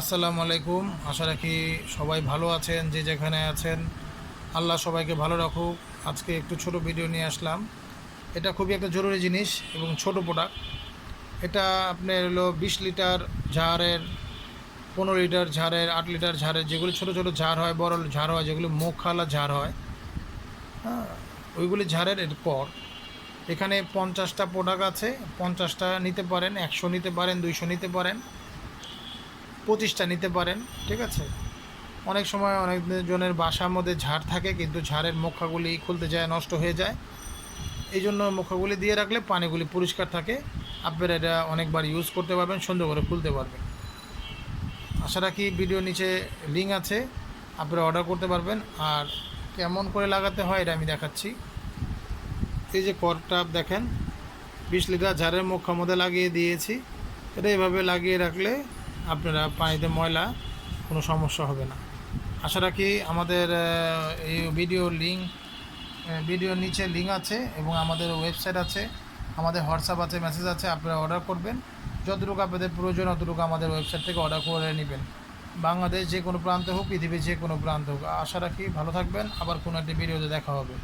আসসালামু আলাইকুম। আশা রাখি সবাই ভালো আছেন, যে যেখানে আছেন। আল্লাহ সবাইকে ভালো রাখুক। আজকে একটু ছোট ভিডিও নিয়ে আসলাম। এটা খুবই একটা জরুরি জিনিস এবং ছোট প্রোডাক্ট এটা আপনার হলো বিশ লিটার ঝাড়ের, পনেরো লিটার ঝাড়ের, আট লিটার ঝাড়ের যেগুলো ছোট ছোট ঝাড় হয়, বড় ঝাড় হয়, যেগুলো মুখ খালা ঝাড় হয় হ্যাঁ ওইগুলি ঝাড়ের এর পর এখানে পঞ্চাশটা প্রোডাক্ট আছে। পঞ্চাশটা নিতে পারেন, একশো নিতে পারেন, দুইশো নিতে পারেন। পঁচিশটা নিতে পারেন, ঠিক আছে? অনেক সময় অনেক জনের বাসার মধ্যে ঝাড় থাকে, কিন্তু ঝাড়ের মুখাগুলি খুলতে যায়, নষ্ট হয়ে যায়। এই জন্য মুখাগুলি দিয়ে রাখলে পানিগুলি পরিষ্কার থাকে। আপনারা এটা অনেকবার ইউজ করতে পারবেন, সুন্দর করে খুলতে পারবেন। আশা রাখি ভিডিও নিচে লিঙ্ক আছে, আপনারা অর্ডার করতে পারবেন। আর কেমন করে লাগাতে হয় এটা আমি দেখাচ্ছি। এই যে করটা দেখেন, বিশ লিটার ঝাড়ের মুখের মধ্যে লাগিয়ে দিয়েছি। এটা এভাবে লাগিয়ে রাখলে আপনারা পানিতে ময়লা, কোনো সমস্যা হবে না। আশা রাখি আমাদের এই ভিডিও লিঙ্ক ভিডিওর নিচে লিঙ্ক আছে এবং আমাদের ওয়েবসাইট আছে। আমাদের হোয়াটসঅ্যাপ আছে মেসেজ আছে, আপনারা অর্ডার করবেন। যতটুকু আপনাদের প্রয়োজন, অতটুকু আমাদের ওয়েবসাইট থেকে অর্ডার করে নেবেন। বাংলাদেশ যে কোনো প্রান্ত হোক, পৃথিবীর যে কোনো প্রান্ত হোক। আশা রাখি ভালো থাকবেন। আবার কোনো একটি ভিডিওতে দেখা হবে।